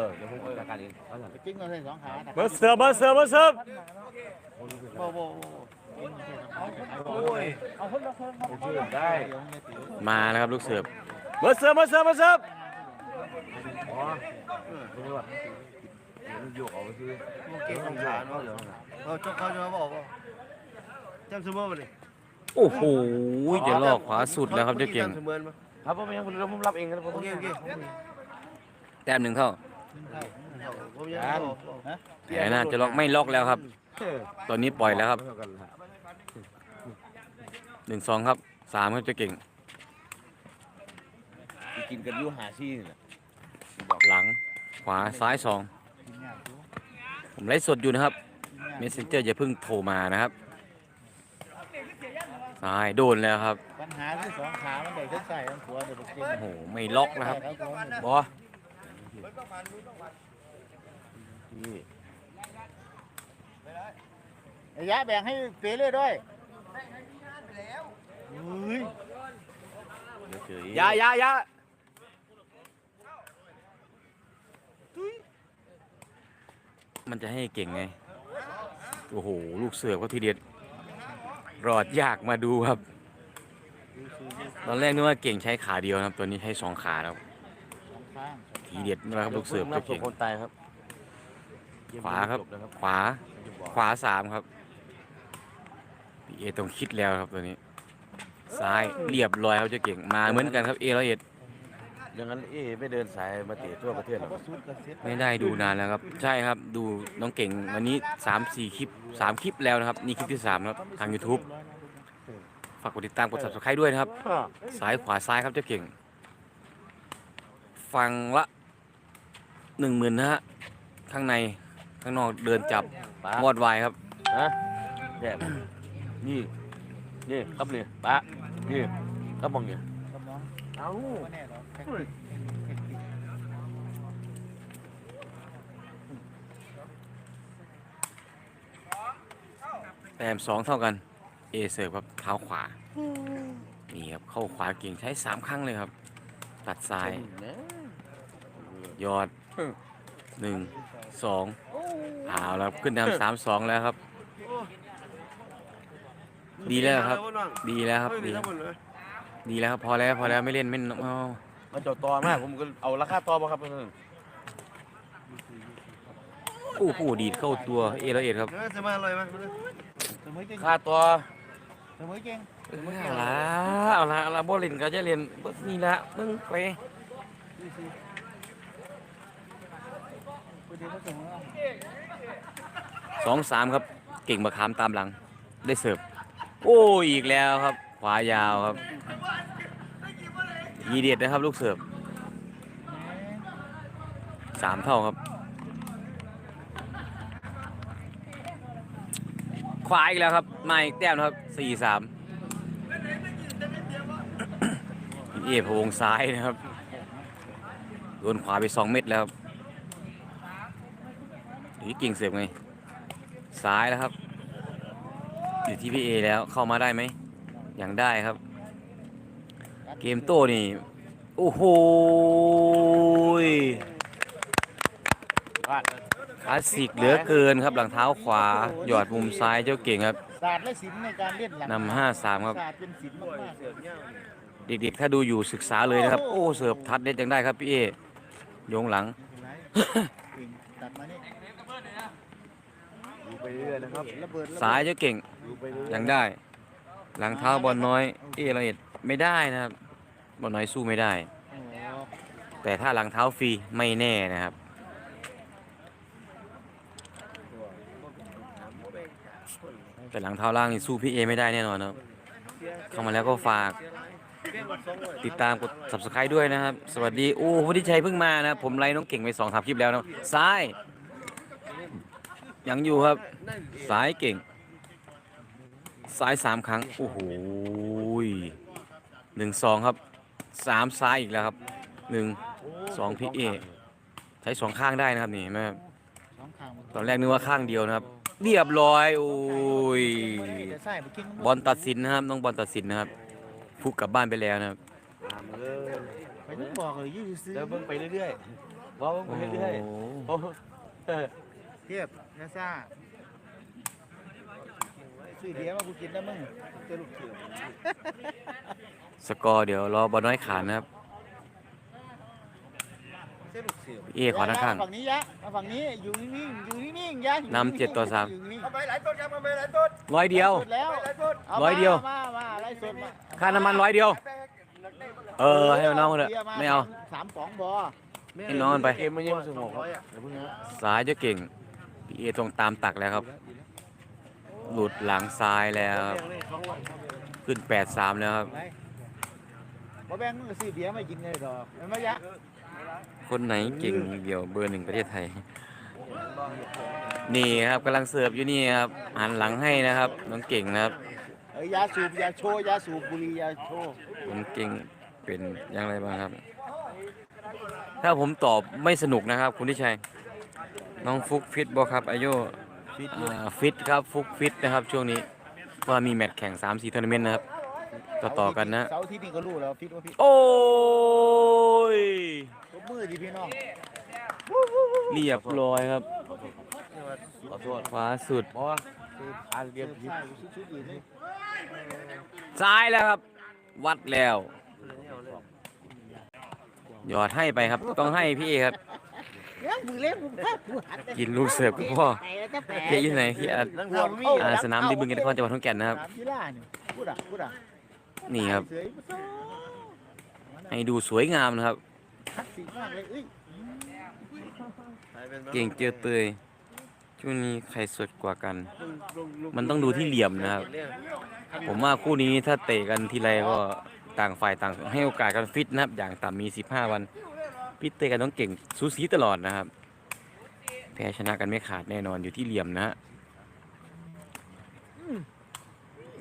เออเดี๋ยวผมจัดการเองเอาสั่นจิ้งเอาใส่สองขาเบอร์เสิร์ฟเบอร์เสิร์ฟเบอร์เสิร์ฟโบโบโบโอ้ยเอาคนละคนโอเคได้มาแล้วครับลูกเสิร์ฟเบอร์เสิร์ฟเบอร์เสิร์ฟเบอร์เสิร์ฟอ๋อไม่รู้ว่ามันอยู่เอาคือโอเคสองขาเนาะเออจกเขาจะมาบอกว่าจำสมมติมาดิโอ้โหจะลอกขวาสุดแล้วครับเจ้าเก่งจำสมมติมาครับผมยังผมรับเองครับผมโอเคโอเคแต้มหนึ่งเท่า ผมยังบอกฮะแต่น่าจะล็อกไม่ล็อกแล้วครับ ตอนนี้ปล่อยแล้วครับหนึ่งสองครับสามครับเจ้าเก่ง กินกันอยู่หาซี่นี่แหละหลังขวาซ้ายสองผมไลฟ์สดอยู่นะครับเมสเซนเจอร์อย่าเพิ่งโทรมานะครับซ้ายโดนแล้วครับ ปัญหาคือสองขา มันได้ทั้งใส่ทั้งหัวเดี๋ยวไปกินโอ้โห ไม่ล็อกนะครับบอ นี่ระยะแบ่งให้เปเรื่อยด้วยเฮ้ยเดี๋ยวเฉยยายายามันจะให้เก่งไง โอ้โห ลูกเสือก็ทีเด็ด รอดยากมาดูครับ ตอนแรกนึกว่าเก่งใช้ขาเดียวนะครับ ตัวนี้ใช้สองขาแล้วสองข้าง ทีเด็ดนะครับลูกเสือนัเจ้าบศพเก่งคนตายครับ ขวาครับ ขวา ขวาสามครับพี่เอต้องคิดแล้วครับตัวนี้ ซ้ายเรียบร้อยครับเจ้าเก่งมาเหมือนกันครับเอร้อยเอ็ดอย่างนั้นเอ๊ไม่เดินสายมาเตะทั่วประเทศหรอกก็สุดก็เซ็ตไม่ได้ดูนานแล้วครับ ใช่ครับดูน้องเก่งวันนี้สามสี่คลิปสามคลิปแล้วนะครับ นี่คลิปที่สามครับทาง YouTube ฝากกดติดตามกด subscribe ด้วยนะครับ ซ้ายขวาซ้ายครับเจ้าเก่ง ฟังละ หนึ่งหมื่นนะฮะข้างในข้างนอกเดินจับป้าวอดวายครับฮะแย่นี่นี่ครับนี่ป้านี่ครับมองเนี่ยกำลังเอ้าไม่แน่หรอกแต้มสองเท่ากันเอเสิร์ฟครับเท้าขวา นี่ครับ เข้าขวาเก่งใช้สามครั้งเลยครับ ตัดซ้าย ยอด หนึ่งสองเอาแล้วครับขึ้นนำสามสองแล้วครับ ดีแล้วครับ ดีแล้วครับดีดีแล้วครับพอแล้วพอแล้วไม่เล่นไม่เอามันเจาะตอมากผมก็เอาราคาตอมาครับเพื่อนโอ้โหดีดเข้าตัวเอร้อยเอ็ดครับเออจะมาเลยมั้ยเสมอเก่งค่าตัวเสมอเก่งเอาละเอาละเอาละบ่เล่นก็จะเล่นเบิดนี่ละมึงไป ประเดี๋ยวเขาเสองสามครับ เก่งมาขามตามหลัง ได้เสิร์ฟ โอ้อีกแล้วครับ ขวายาวครับ ยีเด็ดนะครับลูกเสิร์ฟสามเท่าครับ ขวาอีกแล้วครับ มาอีกแต้มนะครับสี่สามเอพวงซ้ายนะครับ โดนขวาไปสองเม็ดแล้วครับ นี่เก่งเสิร์ฟไง ซ้ายแล้วครับ อยู่ที่พี่เอแล้วเข้ามาได้ไหมยังได้ครับ เกมโต้นี่ โอ้โหยคลาสสิกเหลือเกินครับหลังเท้าขวา หยอดมุมซ้ายเจ้าเก่งครับศาสตร์และศิลป์ในการเล่นหลังนำห้าสามครับ ศาสตร์เป็นศิลป์มากๆเด็กๆ ถ้าดูอยู่ศึกษาเลยนะครับ โอ้ เสิร์ฟทัดได้จังได้ครับพี่เอโยงหลัง ตัดมานี่ดู ไปเรื่อยนะครับระเบิดระเบิดซ้ายเจ้าเก่งดูไปเรื่อยยังได้ หลังเท้าบอลน้อย เอละเอียดไม่ได้นะครับบอลน้อยสู้ไม่ได้โอ้โหแต่ถ้าหลังเท้าฟรีไม่แน่นะครับ แต่หลังเท้าล่างนี่สู้พี่เอไม่ได้แน่นอนนะครับเข้ามาแล้วก็ฝาก ติดตามกด subscribe ด้วยนะครับ สวัสดี โอ้พุทธิชัยเพิ่งมานะครับผมไล่น้องเก่งไปสองสามคลิปแล้วนะซ้าย ยังอยู่ครับซ้ายเก่งซ้ายสามครั้ง โอ้โหหนึ่งสองครับสามซ้ายอีกแล้วครับหนึ่งสองพี่เอใช้สองข้างได้นะครับนี่เห็นไหมครับสองข้างมันตอนแรกนึกว่าข้างเดียวนะครับ เรียบร้อยโอ้ยแต่ใส่ไปกินบอลตัดสินนะครับต้องบอลตัดสินนะครับฟุกกลับบ้านไปแล้วนะครับตามเลยไปนึกบอกเลยยืดซื้อแล้วเบิ่งไปเรื่อยบอกว่าโอ้เรื่อยๆโอ้เออเทียบ ยาซ่าซื้อเดียวมากูกินได้มึงเจ้าลูกเขียวสกอร์เดี๋ยวรอบอลน้อยขานนะครับ เจ้าลูกเขียวพี่เอขอด้านข้าง ฝั่งนี้ยะมาฝั่งนี้อยู่นิ่งๆอยู่นิ่งๆยะอยู่นำเจ็ดต่อสาม ยู่นิ่งๆเอาไปหลายต้นครับเอาไปหลายต้นร้อยเดียว สุดแล้วหลายต้นาร้อยเดียว มามาไล่สดมาค่าน้ำมันร้อยเดียว ไปหนักแน่หมดเลยเออ ให้น้องมันเถอะบียร์ไม่เอา สามสองบอให้น้องมันไป เกมมันยังไม่สงบครับเดี๋ยวเพิ่งนะซ้ายจะเก่ง พี่เอตรงตามตักแล้วครับ หลุดหลังซ้ายแล้วครับขึ้นแปดสามแล้วครับไรบ่แบ่งมึงก็ซื้อเบียร์ไม่กินเลยดอกเห็นไหมยะคนไหนเก่งเดี่ยวเบอร์หนึ่งประเทศไทย นี่ครับกำลังเสิร์ฟอยู่นี่ครับหันหลังให้นะครับน้องเก่งนะครับเอ้ยยาสูบยาโชว์ยาสูบบุหรี่ยาโชว์น้องเก่งเป็นอย่างไรบ้างครับ ถ้าผมตอบไม่สนุกนะครับ คุณทิชัย น้องฟุกฟิตบอครับอายุฟิตอ่าฟิตครับฟุกฟิตนะครับช่วงนี้เพราะว่ามีแมตช์แข่ง3 4ทัวร์นาเมนต์นะครับต่อต่อๆกันนะเสาร์อาที่นี่ก็รู้แล้วฟิตว่าฟิตโอ้ยตบมือดิพี่น้องเรียบร้อยครับขอโทษขวาสุดบอกว่าคืออ่านเรียนผิดใช่ชุดๆอื่นนี่ซ้ายแล้วครับ วัดแล้ว หยอดให้ไปครับ ต้องให้พี่เอครับ เลี้ยงมือเล็กมือภาพกูหัดกินลูกเสิร์ฟกับพ่อไปแล้วจะแผลเจ๊อยู่ไหนที่อ่านั่งเอาวนมีอ่าสนามดีบึงกันนครจังหวัดขอนแก่นนะครับสนามกีฬานี่พูดอะพูดอะนี่ครับ เสืออีกตัวให้ดูสวยงามนะครับ คลาสสิกมากเลยเอ้ยเก่งเจอเตยช่วงนี้ใครสดกว่ากัน มันต้องดูที่เหลี่ยมนะครับ ผมว่าคู่นี้ถ้าเตะกันทีไรก็ต่างฝ่ายต่างให้โอกาสกันฟิตนะครับ อย่างต่ำมี 15 วัน พี่เตะกันต้องเก่งสูสีตลอดนะครับ แพ้ชนะกันไม่ขาดแน่นอนอยู่ที่เหลี่ยมนะฮะ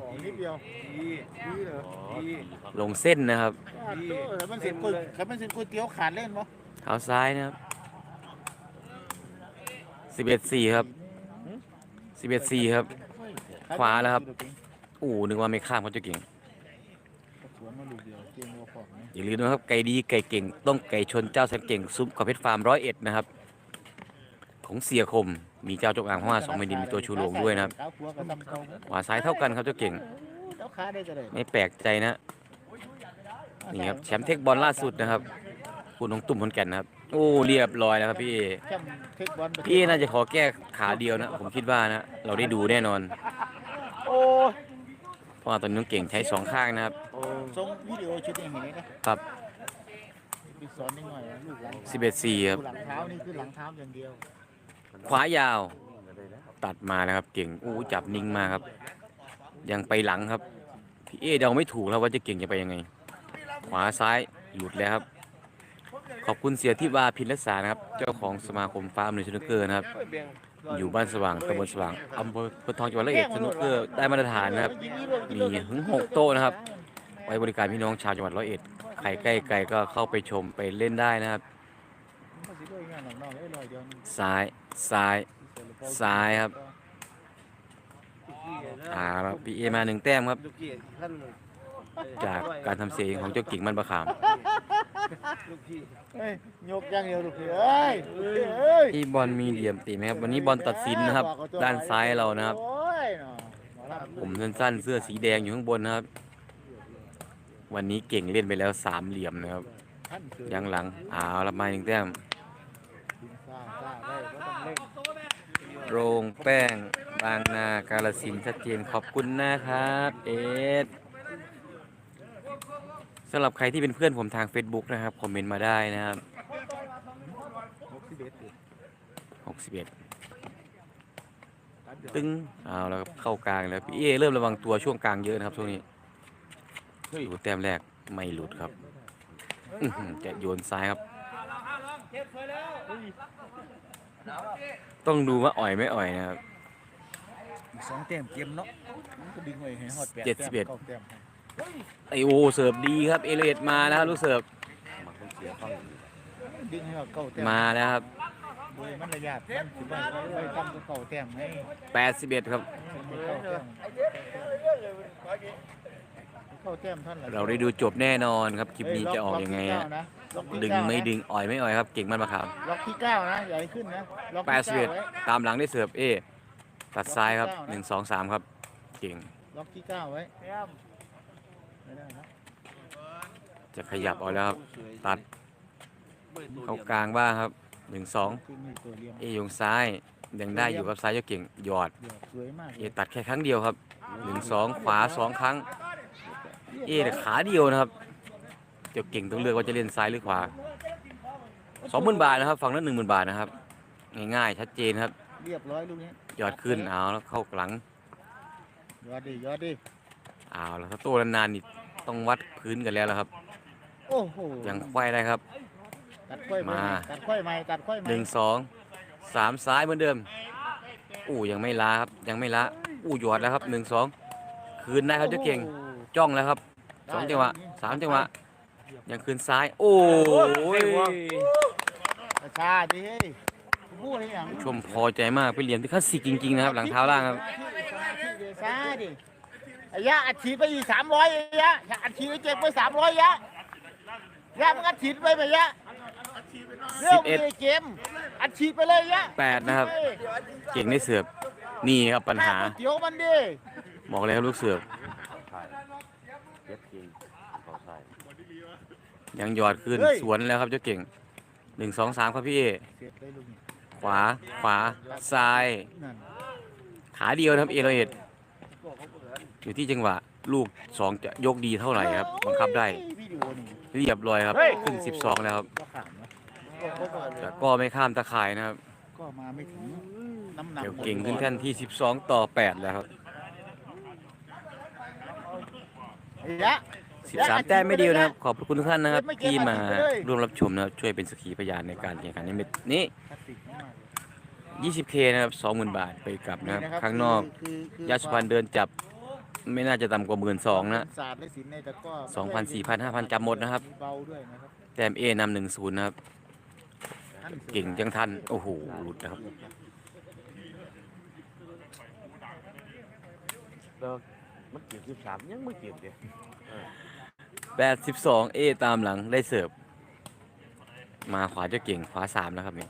ออกนิดเดียวดีดีเหรอดีลงเส้นนะครับอ่าโต้แล้วมันเสร็จก๋วยแล้วมันเสร็จก๋วยเตี๋ยวขาดเล่นปะเท้าซ้ายนะครับ11-4ครับ11-4ครับ ขวาแล้วครับ อู้นึกว่าไม่ข้ามเขาจะเก่ง สวนมาลูกเดียวเกมวัวข อย่าลืมนะครับไก่ดีไก่เก่ง ต้องไก่ชนเจ้าแสนเก่งซุ้มขอเพชรฟาร์มร้อยเอ็ดนะครับ ของเสียคมมีเจ้าจกอ่างเพราวสองแผ่นดินมีตัวชูโรงด้วยนะครับขวาซ้ายเท่ากันครับเจ้าเก่ง ไม่แปลกใจนะนี่ครับแชมป์เทคบอลล่าสุดนะครับคุณน้องตุ่มคนแก่นนะครับโอ้เรียบร้อยแล้วครับพี่พี่น่าจะขอแก้ขาเดียวนะ ผมคิดว่านะเราได้ดูแน่นอน โอ้ ราะว่าตอนนี้น้องเก่งใช้สองข้างนะครับส่งวิดีโอชุดนี้เห็นไหมนะครับไปสอนนิดหน่อยนะลูกหลัง11-4ครับหลังเท้านี่คือหลังเท้าอย่างเดียว ขวายาว ตัดมาแล้วครับเก่งอู้จับนิ่งมากครับ ยังไปหลังครับพี่เอเดาไม่ถูกแล้วว่าจะเก่งจะไปยังไง ขวาซ้ายหลุดแล้วครับ ขอบคุณเสียที่วาพินรักษานะครับ เจ้าของสมาคมฟาร์มหรือสนุกเกอร์นะครับ อยู่บ้านสว่างตำบลสว่างอำเภอพนทองจังหวัดร้อยเอ็ดสนุกเกอร์ได้มาตรฐานนะครับ มีถึงหกโต๊ะนะครับ ไว้บริการพี่น้องชาวจังหวัดร้อยเอ็ดใครใกล้ไกลก็เข้าไปชมไปเล่นได้นะครับ ซ้ายซ้ายซ้ายครับอ่าครับพี่เอมาหนึ่งแต้มครับลูกพี่ท่าน จากการทำเสียงของเจ้ากิ่งมันประขาม ลูกพี่เอ้ยยกอย่างเดียวลูกพี่เอ้ยลูกพี่เอ้ยที่บอลมีเหลี่ยมตีไหมครับ วันนี้บอลตัดสินนะครับ ด้านซ้ายเรานะครับ โอ้ยเนาะหมอลำผมสั้นๆ เสื้อสีแดงอยู่ข้างบนนะครับ วันนี้เก่งเล่นไปแล้วสามเหลี่ยมนะครับ ท่านคือยังหลังอ้าวรับมาหนึ่งแต้มทีมซ่าซ่าได้ก็ต้องเล่นโรงแป้ง บางนากาลสินธุ์ชัดเจนขอบคุณนะครับ เอส สำหรับใครที่เป็นเพื่อนผมทาง Facebook นะครับคอมเมนต์มาได้นะครับ61 61ตึ้งเอาแล้วครับเข้ากลางแล้วพี่เอเริ่มระวังตัวช่วงกลางเยอะนะครับช่วงนี้ดูแต้มแรกไม่หลุดครับอื้อหือจะโยนซ้ายครับ ต้องดูว่าอ่อยไม่อ่อยนะครับสองแต้มเกมเนาะมันก็ดึงไว้ให้ฮอดแปเจ็ดสิบเอ็ดก้าแต้ม ไอโอเสิร์ฟดีครับเอเลดมาแล้วครับลูกเสิร์ฟดึงให้ฮอดเก้าแต้มมาแล้วครับโดยมันระยะมันสิบ่ไว้ทำกับเก้าแต้มให้81ครับให้เก้าแต้มเข้าแต้มท่านหลยเราได้ดูจบแน่นอนครับคลิปนี้จะออกยังไงล็ฮะที่เก้านะล็อกที่ดึงเก้าไม่นะดึงอ่อยไม่อ่อยครับ เก่งมันมาขามล็อกที่เก้านะอย่าให้ขึ้นนะล็อกแปที่ดสิบเก้าเอ็ดไว้ตามหลังได้เสิร์ฟเอตัดซ้ายครับล็อกที่เก้านะหนึ่งสองสามครับ เก่งล็อกที่เก้าไว้ไม่ได้นะ จะขยับเอาแล้วครับ ตัดเข้ากลางบ้างครับหนึ่งสองคือมีตัวเลี้ยงเอยงซ้ายยังได้อยู่ครับซ้ายเจ้าเก่งหยอดเดี๋ยวสวยมากเอตัดแค่ครั้งเดียวครับหนึ่งสองขวาสองครั้ง เอเนี่ยขาเดียวนะครับเจ้าเก่งต้องเลือกว่าจะเล่นซ้ายหรือขวาสองหมื่นบาทนะครับฝั่งนั้นหนึ่งหมื่นบาทนะครับง่ายๆชัดเจนครับเรียบร้อยลูกนี้ยอดขึ้นเอาแล้วเข้าหลังยอดดิยอดดิเอาแล้วถ้าโตนานๆนี่ต้องวัดพื้นกันแล้วละครับ โอ้โหยังควายได้ครับ ตัดค่อยไปมา ตัดค่อยใหม่ตัดค่อยใหม่หนึ่งสองสามซ้ายเหมือนเดิม อู้ยังไม่ล้าครับยังไม่ล้าอู้หยอดแล้วครับหนึ่งสองคืนได้ครับเจ้าเก่งโอ้โหจ้องแล้วครับสองจังหวะสามจังหวะยังคืนซ้าย โอ้ยประชาดิเฮ้ยพูดอะไรอย่างชมพอใจมากไปเรียนที่คลาสสิกจริงๆนะครับ หลังเท้าล่างครับสมาธิเดชาดิไอ้ยะอัดฉีดไปอีกสามร้อยไอ้ยะอัดฉีดไปเจ็บไปสามร้อยยะ ยะมึงอัดฉีดไปไหมยะเรื่อง11มีเกมอัดฉีดไปเลยยะแปดนะครับ เก่งได้เสือบนี่ครับปัญหาเดี๋ยวมันดิบอกเลยครับลูกเสือบเย็ดจริงขอใส่ยังหยอดขึ้นสวนแล้วครับเจ้าเก่งหนึ่งสองสามครับพี่เอเสียบเลยลูกนี่ขวาขวาซ้ายนั่นขาเดียวนะครับเอโรเอ็ดอยู่ที่จังหวะ ลูกสองจะยกดีเท่าไหร่ครับบังคับได้วิดีโอนี่ เรียบร้อยครับ ขึ้น 12 แล้วครับ ก็ขามนะก็ก็ก็แต่ก็ไม่ข้ามตะข่ายนะครับ ก็มาไม่ถึงน้ำหนักเดี๋ยวเก่งขึ้นแท่นที่ 12 ต่อ 8 แล้วครับไอ้ยะ13 แต้มไม่เดียวนะครับ ขอบพระคุณทุกท่านนะครับ ที่มาร่วมรับชมนะครับ ช่วยเป็นสักขีพยานในการแข่งขันนี้นี้ คลาสสิกมากเลย 20K นะครับ 20,000 บาทไปกลับนะครับนี่ะข้างนอกคือคือยาสุพรรณเดินจับ ไม่น่าจะต่ำกว่า1 2ื่นนะ ศาสตร์และศิลป์ในตะกร้อสองพันสี่พันห้าพันจำหมดนะครับมีเบาด้วยนะครับแต้ม A นำ1 0นะครับ ท่านสือเก่งจังทัน โอ้โห หลุดนะครับ แล้วมันเก็บสิบสามยังไม่เก็บเลย82 A ตามหลังได้เสิร์ฟ มาขวาเจ้าเก่งขวาสามแล้วครับนี่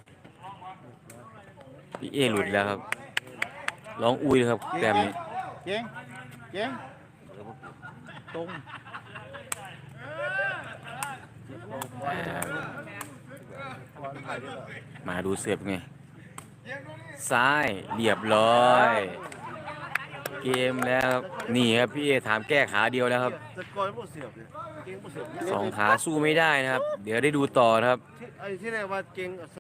พี่เอหลุดแล้วครับ ร้องอุ้ยเลยครับแต้มนี้ เก่งเก่งตรงมาดูเสิร์ฟไงซ้ายเรียบร้อย เกมแล้วนี่ครับพี่เอถามแก้ขาเดียวแล้วครับแต่ก่อนบ่เสียบเลยเก่งบ่เสียบสองขาสู้ไม่ได้นะครับ เดี๋ยวได้ดูต่อนะครับ